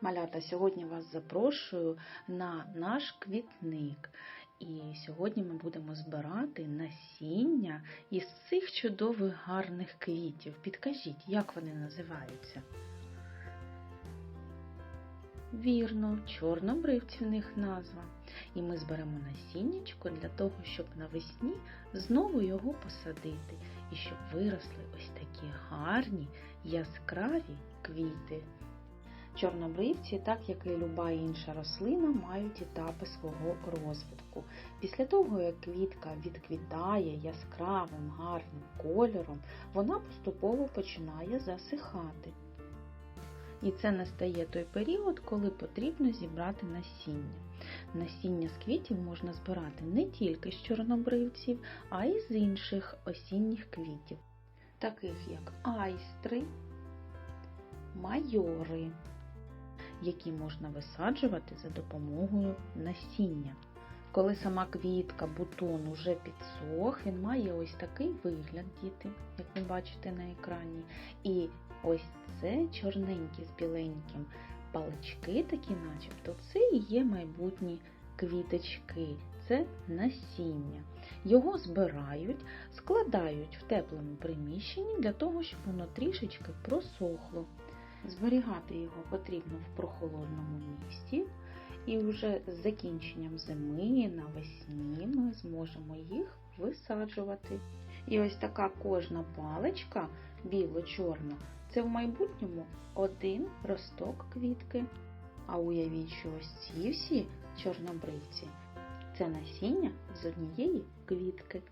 Малята, сьогодні вас запрошую на наш квітник. І сьогодні ми будемо збирати насіння із цих чудових гарних квітів. Підкажіть, як вони називаються? Вірно, чорнобривці в них назва. І ми зберемо насіннячко для того, щоб навесні знову його посадити і щоб виросли ось такі гарні яскраві квіти. Чорнобривці, так як і люба інша рослина, мають етапи свого розвитку. Після того, як квітка відквітає яскравим гарним кольором, вона поступово починає засихати. І це настає той період, коли потрібно зібрати насіння. Насіння з квітів можна збирати не тільки з чорнобривців, а й з інших осінніх квітів, таких як айстри, майори, які можна висаджувати за допомогою насіння. Коли сама квітка, бутон уже підсох, він має ось такий вигляд, діти, як ви бачите на екрані. І ось це чорненькі з біленьким палички, такі начебто, це і є майбутні квіточки, це насіння. Його збирають, складають в теплому приміщенні для того, щоб воно трішечки просохло. Зберігати його потрібно в прохолодному місці, і вже з закінченням зими навесні ми зможемо їх висаджувати. І ось така кожна паличка біло-чорна це в майбутньому один росток квітки. А уявіть, що ось ці всі чорнобривці це насіння з однієї квітки.